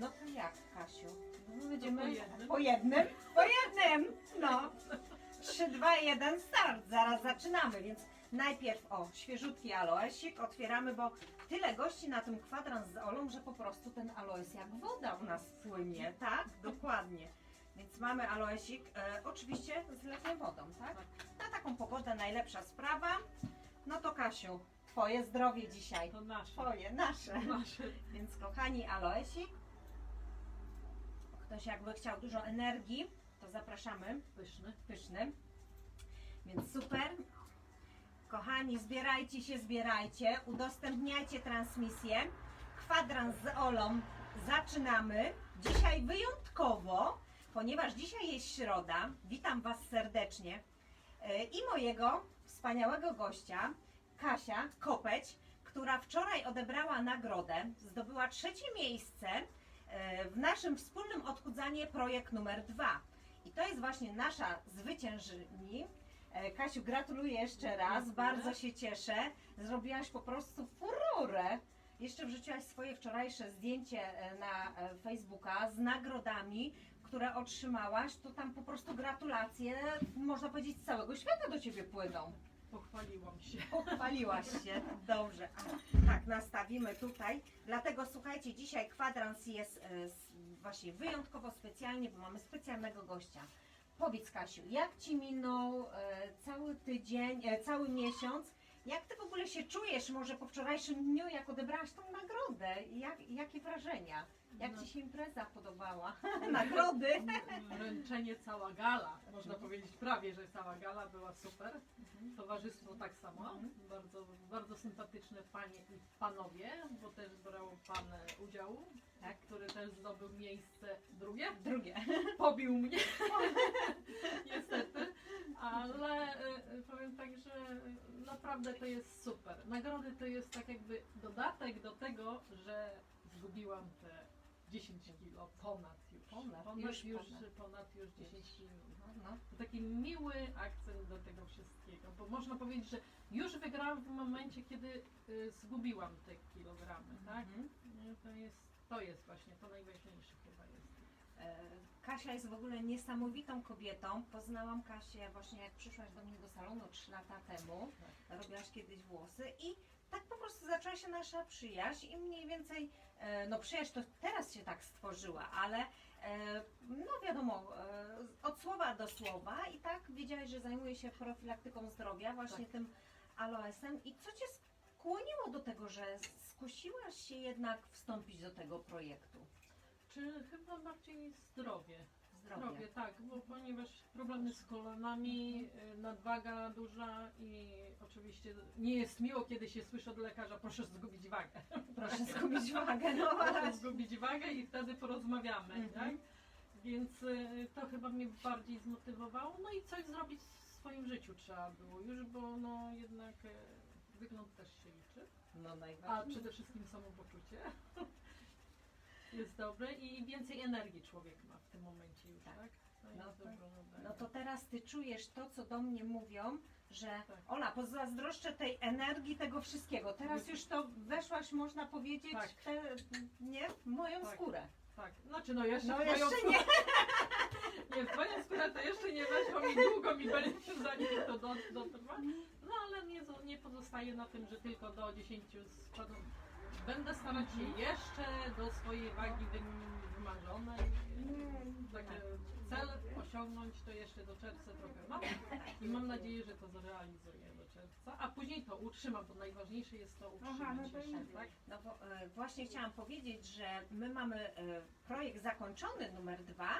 No to jak, Kasiu? No, będziemy po jednym. po jednym? Po jednym! No. 3, 2, 1, start! Zaraz zaczynamy, więc najpierw o, świeżutki aloesik otwieramy, bo tyle gości na tym kwadrans z Olą, że po prostu ten aloes jak woda u nas płynie, tak? Dokładnie. Więc mamy aloesik, e, oczywiście z letnią wodą, tak? Na taką pogodę najlepsza sprawa. No to Kasiu, twoje zdrowie dzisiaj. To nasze. Twoje, nasze. Nasze. Więc kochani aloesik, ktoś jakby chciał dużo energii, to zapraszamy Pyszny. pyszny. Więc super. Kochani, zbierajcie się, zbierajcie, udostępniajcie transmisję. Kwadrans z Olą zaczynamy. Dzisiaj wyjątkowo, ponieważ dzisiaj jest środa. Witam Was serdecznie. E, I mojego wspaniałego gościa, Kasia Kopeć, która wczoraj odebrała nagrodę, zdobyła trzecie miejsce w naszym wspólnym odchudzanie projekt numer dwa. I to jest właśnie nasza zwyciężni. E, Kasiu, gratuluję jeszcze raz, bardzo się cieszę. Zrobiłaś po prostu furorę. Jeszcze wrzuciłaś swoje wczorajsze zdjęcie e, na e, Facebooka z nagrodami, które otrzymałaś. To tam po prostu gratulacje, można powiedzieć, z całego świata do Ciebie płyną. Pochwaliłam się. Pochwaliłaś się, dobrze. A, tak, nastawimy tutaj. Dlatego słuchajcie, dzisiaj kwadrans jest e, s- właśnie wyjątkowo specjalnie, bo mamy specjalnego gościa. Powiedz Kasiu, jak Ci minął e, cały tydzień, e, cały miesiąc? Jak Ty w ogóle się czujesz może po wczorajszym dniu, jak odebrałaś tą nagrodę? Jak, jakie wrażenia? Jak No. Ci się impreza podobała? Nagrody? Wręczenie cała gala. Można powiedzieć prawie, że cała gala była super. Towarzystwo tak samo. Bardzo, bardzo sympatyczne panie i panowie, bo też brał pan udział, Tak. który też zdobył miejsce drugie. Drugie. Pobił mnie. Niestety. Ale y, powiem tak, że y, naprawdę to jest super. Nagrody to jest tak jakby dodatek do tego, że zgubiłam te 10 kilo ponad już. Ponad, ponad już już, ponad. ponad już 10 kilo. No, no. To taki miły akcent do tego wszystkiego, bo można powiedzieć, że już wygrałam w momencie, kiedy y, zgubiłam te kilogramy, tak? Mhm. No, To jest, to jest właśnie, to najważniejsze chyba jest. E, Kasia jest w ogóle niesamowitą kobietą. Poznałam Kasię właśnie jak przyszłaś do mnie do salonu 3 lata temu. Robiłaś kiedyś włosy i tak po prostu zaczęła się nasza przyjaźń i mniej więcej, e, no przyjaźń to teraz się tak stworzyła, ale e, no wiadomo, e, od słowa do słowa i tak wiedziałaś, że zajmuje się profilaktyką zdrowia, właśnie Tak. tym aloesem i co Cię skłoniło do tego, że skusiłaś się jednak wstąpić do tego projektu? Czy chyba bardziej zdrowie? Zdrowie. Zdrowie, tak, bo ponieważ problemy z kolanami, y, nadwaga duża i oczywiście nie jest miło, kiedy się słyszy od lekarza, proszę zgubić wagę. Proszę zgubić wagę, no Proszę właśnie. zgubić wagę i wtedy porozmawiamy, Mhm. tak? Więc y, to chyba mnie bardziej zmotywowało. No i coś zrobić w swoim życiu trzeba było już, bo no jednak y, wygląd też się liczy. No A najważniejsze. przede wszystkim samopoczucie jest dobre i więcej energii człowiek ma w tym momencie już, Tak. tak? No to- dodanie. No to teraz ty czujesz to, co do mnie mówią, że Tak. Ola, pozazdroszczę tej energii, tego wszystkiego. Teraz już to weszłaś, można powiedzieć, Tak. te, nie, w moją Tak. skórę. Tak, znaczy no jeszcze No jeszcze skórę, nie. nie, w moją skórę to jeszcze nie weszło mi długo mi będzie zanim to do, dotrwa. No ale nie, nie pozostaje na tym, że tylko do 10 spadł. Będę starać się Mhm. jeszcze do swojej wagi wym- wymarzonej. Tak, e, cel osiągnąć to jeszcze do czerwca trochę mam i mam nadzieję, że to zrealizuję do czerwca, a później to utrzymam, bo najważniejsze jest to utrzymać jeszcze, tak? No bo, e, właśnie chciałam powiedzieć, że my mamy e, projekt zakończony numer dwa,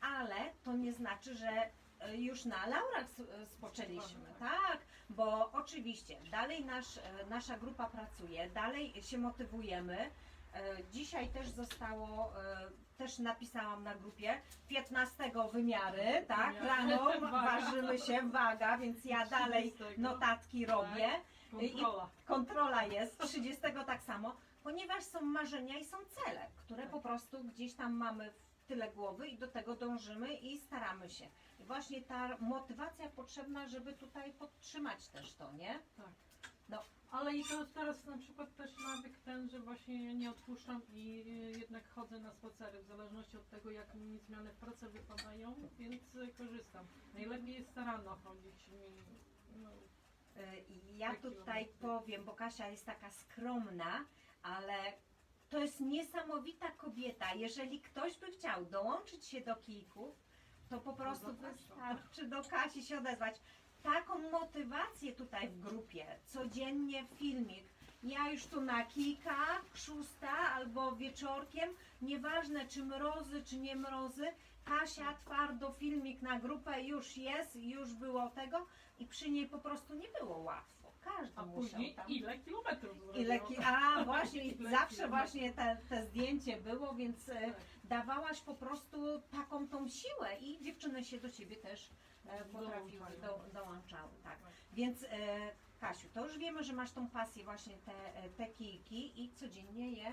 ale to nie znaczy, że już na laurach spoczęliśmy, tak? Bo oczywiście dalej nasz, nasza grupa pracuje, dalej się motywujemy. E, Dzisiaj też zostało, e, też napisałam na grupie 15 wymiary, tak? Rano ważymy się, waga, więc ja dalej 30. notatki robię. Kontrola. Kontrola jest, 30 tak samo, ponieważ są marzenia i są cele, które Tak. po prostu gdzieś tam mamy w tyle głowy i do tego dążymy i staramy się. I właśnie ta motywacja potrzebna, żeby tutaj podtrzymać też to, nie? Tak. No. Ale i to teraz na przykład też nawyk ten, że właśnie nie odpuszczam i y, jednak chodzę na spacery w zależności od tego, jak mi zmiany w pracy wypadają, więc y, korzystam. Najlepiej jest rano chodzić mi. No, Y, Ja tutaj powiem, bo Kasia jest taka skromna, ale to jest niesamowita kobieta. Jeżeli ktoś by chciał dołączyć się do kijków, to po prostu zapraszam. wystarczy do Kasi się odezwać. Taką motywację tutaj w grupie, codziennie filmik. Ja już tu na kijka, szósta albo wieczorkiem, nieważne czy mrozy, czy nie mrozy, Kasia twardo filmik na grupę już jest, już było tego i przy niej po prostu nie było łatwo. Każdy a musiał później tam. ile kilometrów Ile zrobiłam? ki- a właśnie, Ile zawsze kilometrów. właśnie te, te zdjęcie było, więc e, Tak. dawałaś po prostu taką tą siłę i dziewczyny się do ciebie też e, potrafiły, Dołączają. do, dołączały, tak. Więc e, Kasiu, to już wiemy, że masz tą pasję właśnie te, te kijki i codziennie je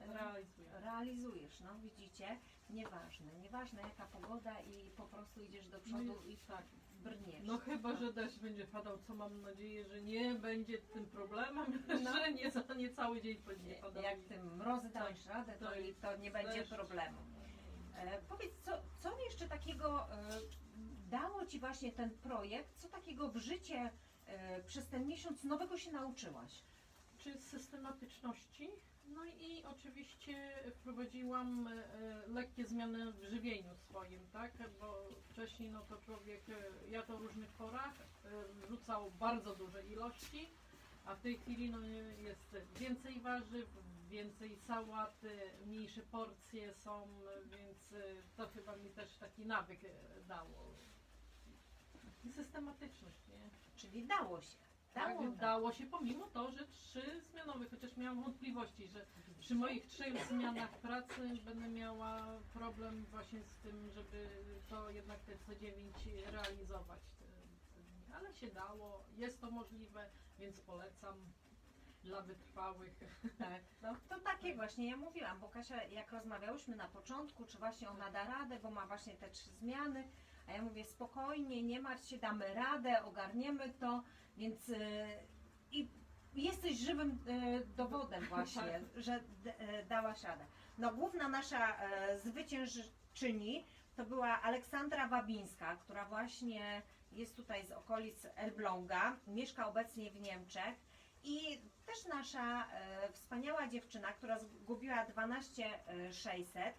e, Realizuję. realizujesz, no widzicie, nieważne, nieważne jaka pogoda i po prostu idziesz do No przodu i i tak. brniesz. No chyba, że deszcz będzie padał, co mam nadzieję, że nie będzie tym problemem, No. że nie, za- nie cały dzień będzie padał. Jak tym mrozy dałeś radę, to, to i jest to nie będzie problemu. E, powiedz, co, co jeszcze takiego e, dało Ci właśnie ten projekt, co takiego w życie e, przez ten miesiąc nowego się nauczyłaś? Czy z systematyczności? No i oczywiście wprowadziłam e, e, lekkie zmiany w żywieniu swoim, tak? Bo wcześniej no to człowiek e, jadł o różnych porach, wrzucał bardzo duże ilości, a w tej chwili no, jest więcej warzyw, więcej sałaty, mniejsze porcje są, więc to chyba mi też taki nawyk dało. Systematyczność, nie? Czyli dało się. Dało, Tak, dało się pomimo to, że trzy zmianowe, chociaż miałam wątpliwości, że przy moich trzech zmianach pracy będę miała problem właśnie z tym, żeby to jednak te co dziewięć realizować. Ale się dało, jest to możliwe, więc polecam dla wytrwałych. Tak, no to takie właśnie ja mówiłam, bo Kasia, jak rozmawiałyśmy na początku, czy właśnie ona da radę, bo ma właśnie te trzy zmiany, a ja mówię spokojnie, nie martw się, damy radę, ogarniemy to, więc y, i jesteś żywym y, dowodem właśnie, że d- e, dałaś radę. No główna nasza zwyciężczyni to była Aleksandra Wabińska, która właśnie jest tutaj z okolic Elbląga, mieszka obecnie w Niemczech i też nasza wspaniała dziewczyna, która zgubiła 12600.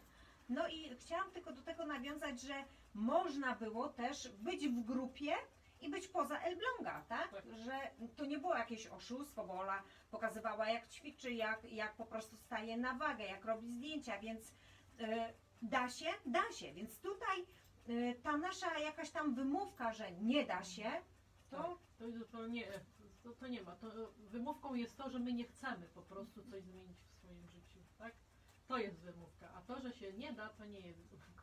No i chciałam tylko do tego nawiązać, że można było też być w grupie i być poza Elbląga, tak? Tak. Że to nie było jakieś oszustwo, bo Ola pokazywała jak ćwiczy, jak, jak po prostu staje na wagę, jak robi zdjęcia, więc e, da się, da się. Więc tutaj e, ta nasza jakaś tam wymówka, że nie da się, to To, to, to, nie, to, to nie ma. To, wymówką jest to, że my nie chcemy po prostu coś zmienić w swoim życiu, tak? To jest wymówka, a to, że się nie da, to nie jest wymówką.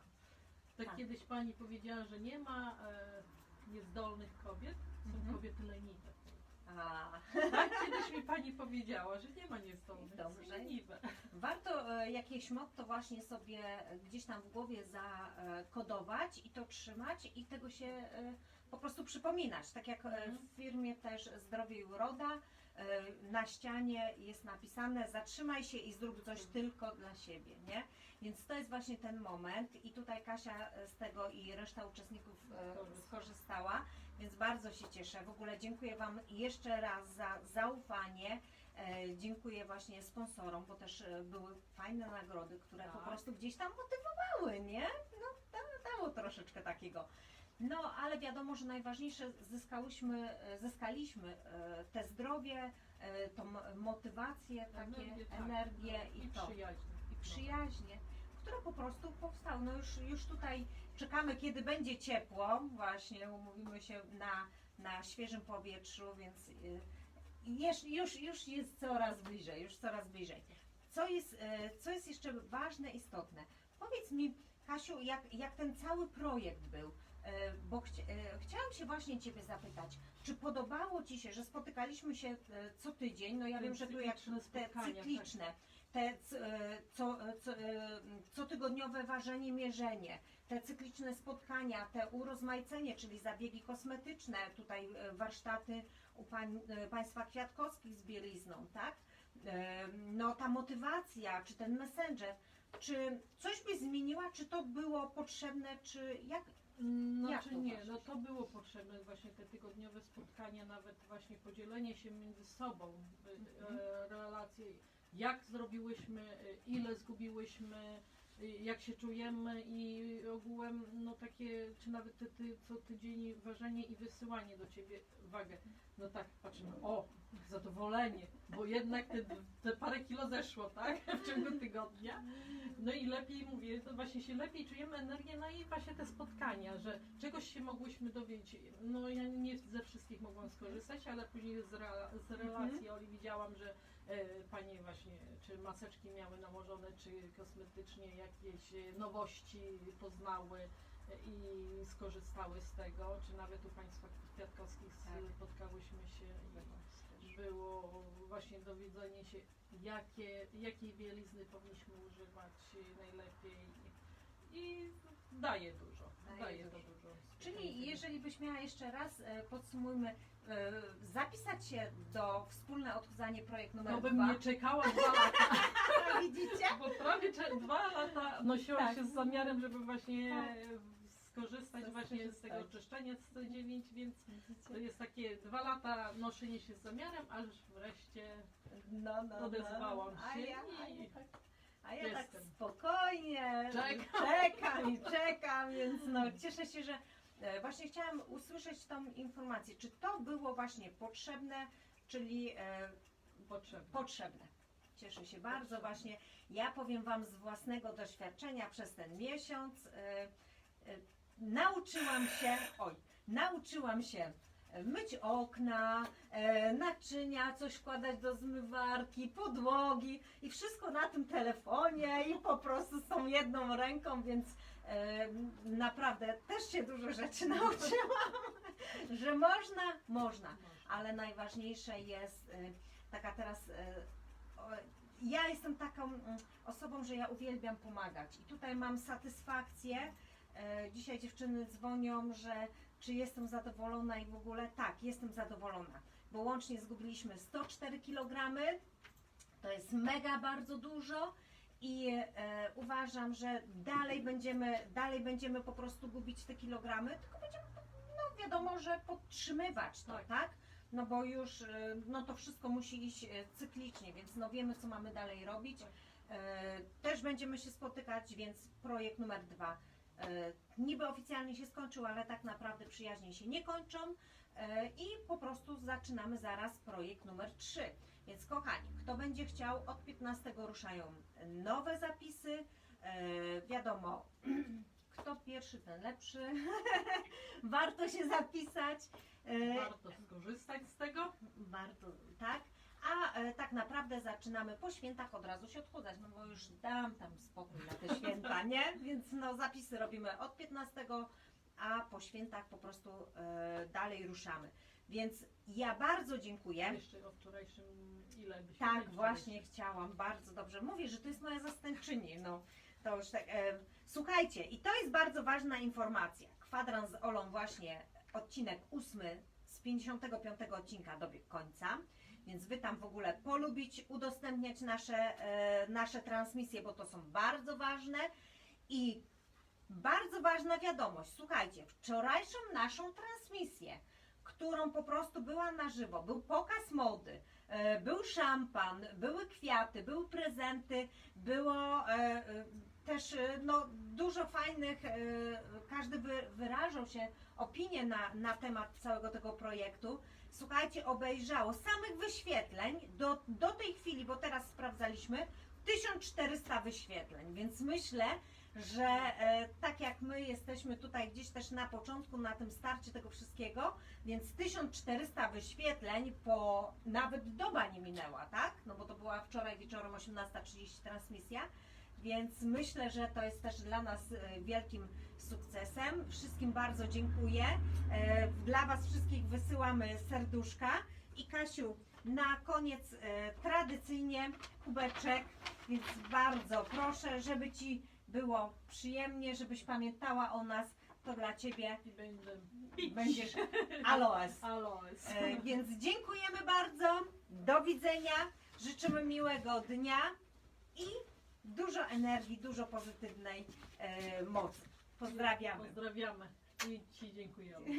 Tak, Tak. kiedyś pani powiedziała, że nie ma e, niezdolnych kobiet, są Mhm. kobiety leniwe. a, Tak kiedyś mi pani powiedziała, że nie ma niezdolnych, Dobrze. są leniwe. Warto e, jakieś motto właśnie sobie gdzieś tam w głowie zakodować i to trzymać i tego się e, po prostu przypominać. Tak jak e, Mhm. w firmie też Zdrowie i Uroda e, na ścianie jest napisane zatrzymaj się i zrób coś tylko dla siebie, nie? Więc to jest właśnie ten moment i tutaj Kasia z tego i reszta uczestników Korzysta. skorzystała, więc bardzo się cieszę. W ogóle dziękuję Wam jeszcze raz za zaufanie. E, dziękuję właśnie sponsorom, bo też e, były fajne nagrody, które po Tak. prostu gdzieś tam motywowały, nie? No da- dało troszeczkę takiego. No, ale wiadomo, że najważniejsze zyskałyśmy, e, zyskaliśmy te zdrowie, tą motywację, takie Energię, tak. energię i, I to przyjaźń. i przyjaźnie, które po prostu powstały. No już, już tutaj czekamy, kiedy będzie ciepło, właśnie umówimy się na, na świeżym powietrzu, więc już, już, już jest coraz bliżej, już coraz bliżej. Co jest, y, co jest jeszcze ważne, istotne? Powiedz mi, Kasiu, jak, jak ten cały projekt był? e, bo chci- e, chciałam się właśnie Ciebie zapytać, czy podobało Ci się, że spotykaliśmy się e, co tydzień, no ja wiem, że tu jak te tak. cykliczne, te e, co, e, co, e, cotygodniowe ważenie, mierzenie, te cykliczne spotkania, te urozmaicenie, czyli zabiegi kosmetyczne, tutaj warsztaty u pań, Państwa Kwiatkowskich z bielizną, tak? No ta motywacja, czy ten messenger, czy coś by zmieniła, czy to było potrzebne, czy jak? Jak Znaczy to nie, uważasz? no to było potrzebne właśnie te tygodniowe spotkania, nawet właśnie podzielenie się między sobą, Mhm. relacje, jak zrobiłyśmy, y, ile zgubiłyśmy, y, jak się czujemy i ogółem no takie, czy nawet te, ty, co tydzień ważenie i wysyłanie do ciebie wagę. No tak, patrzymy, o, zadowolenie, bo jednak te, te parę kilo zeszło, tak, w ciągu tygodnia. No i lepiej mówię, to właśnie się lepiej czujemy energię, no i właśnie te spotkania, że czegoś się mogłyśmy dowiedzieć. No ja nie ze wszystkich mogłam skorzystać, ale później z, re, z relacji Oli widziałam, że panie właśnie, czy maseczki miały nałożone, czy kosmetycznie jakieś e, nowości poznały e, i skorzystały z tego, czy nawet u państwa kwiatkowskich Tak. spotkałyśmy się i było właśnie dowiedzenie się, jakie, jakiej bielizny powinniśmy używać najlepiej i daje dużo, Daje daje, dużo. to dużo. Czyli jeżeli byś miała jeszcze raz, e, podsumujmy, e, zapisać się do wspólne odchudzanie projekt numer No bym dwa. nie czekała dwa lata, Widzicie? bo prawie cze- dwa lata nosiłam Tak. się z zamiarem, żeby właśnie Tak. skorzystać właśnie z tego oczyszczenia z C9, więc to jest takie dwa lata noszenie się z zamiarem, aż wreszcie No, no, odezwałam no. A się ja, a i ja, tak, a ja tak jestem. spokojnie Czekam. czekam i czekam, więc no cieszę się, że właśnie chciałam usłyszeć tą informację, czy to było właśnie potrzebne, czyli e, potrzebne. potrzebne. Cieszę się bardzo właśnie. Ja powiem Wam z własnego doświadczenia przez ten miesiąc. E, e, nauczyłam się, oj, nauczyłam się myć okna, e, naczynia, coś wkładać do zmywarki, podłogi i wszystko na tym telefonie i po prostu z tą jedną ręką, więc e, naprawdę też się dużo rzeczy nauczyłam, że można, można ale najważniejsze jest y, taka teraz. y, Ja jestem taką mm, osobą, że ja uwielbiam pomagać i tutaj mam satysfakcję. E, Dzisiaj dziewczyny dzwonią, że czy jestem zadowolona i w ogóle tak, jestem zadowolona, bo łącznie zgubiliśmy 104 kg. To jest mega bardzo dużo i e, uważam, że dalej będziemy, dalej będziemy po prostu gubić te kilogramy, tylko będziemy, no wiadomo, że podtrzymywać to, tak? Tak. No bo już, e, no to wszystko musi iść e, cyklicznie, więc no wiemy, co mamy dalej robić. Tak. E, Też będziemy się spotykać, więc projekt numer dwa e, niby oficjalnie się skończył, ale tak naprawdę przyjaźnie się nie kończą e, i po prostu zaczynamy zaraz projekt numer 3. Więc kochani, kto będzie chciał, od 15 ruszają nowe zapisy. E, wiadomo, kto pierwszy, ten lepszy. Warto się zapisać. E, Warto skorzystać z tego. bardzo, tak. A e, tak naprawdę zaczynamy po świętach od razu się odchudzać, no bo już dam tam spokój na te święta, nie? Więc no zapisy robimy od 15, a po świętach po prostu e, dalej ruszamy. Więc ja bardzo dziękuję. Jeszcze o wczorajszym ile byś Tak, właśnie chciałam, bardzo dobrze. Mówię, że to jest moja zastępczyni, no to już tak. E, słuchajcie, i to jest bardzo ważna informacja. Kwadrans z Olą właśnie odcinek ósmy z 55 odcinka dobiegł końca, więc Wy tam w ogóle polubić, udostępniać nasze, e, nasze transmisje, bo to są bardzo ważne i bardzo ważna wiadomość. Słuchajcie, wczorajszą naszą transmisję, którą po prostu była na żywo, był pokaz mody, e, był szampan, były kwiaty, były prezenty, było e, e, też no, dużo fajnych, każdy wy, wyrażał się opinie na, na temat całego tego projektu. Słuchajcie, obejrzało samych wyświetleń do, do tej chwili, bo teraz sprawdzaliśmy, 1400 wyświetleń, więc myślę, że e, tak jak my jesteśmy tutaj gdzieś też na początku, na tym starcie tego wszystkiego, więc 1400 wyświetleń po nawet doba nie minęła, tak? No bo to była wczoraj wieczorem 18.30 transmisja, więc myślę, że to jest też dla nas e, wielkim sukcesem. Wszystkim bardzo dziękuję. E, Dla Was wszystkich wysyłamy serduszka i Kasiu, na koniec e, tradycyjnie kubeczek, więc bardzo proszę, żeby Ci było przyjemnie, żebyś pamiętała o nas, to dla Ciebie będę będziesz aloes. aloes. E, Więc dziękujemy bardzo, do widzenia, życzymy miłego dnia i dużo energii, dużo pozytywnej e, mocy. Pozdrawiamy. Pozdrawiamy i Ci dziękujemy.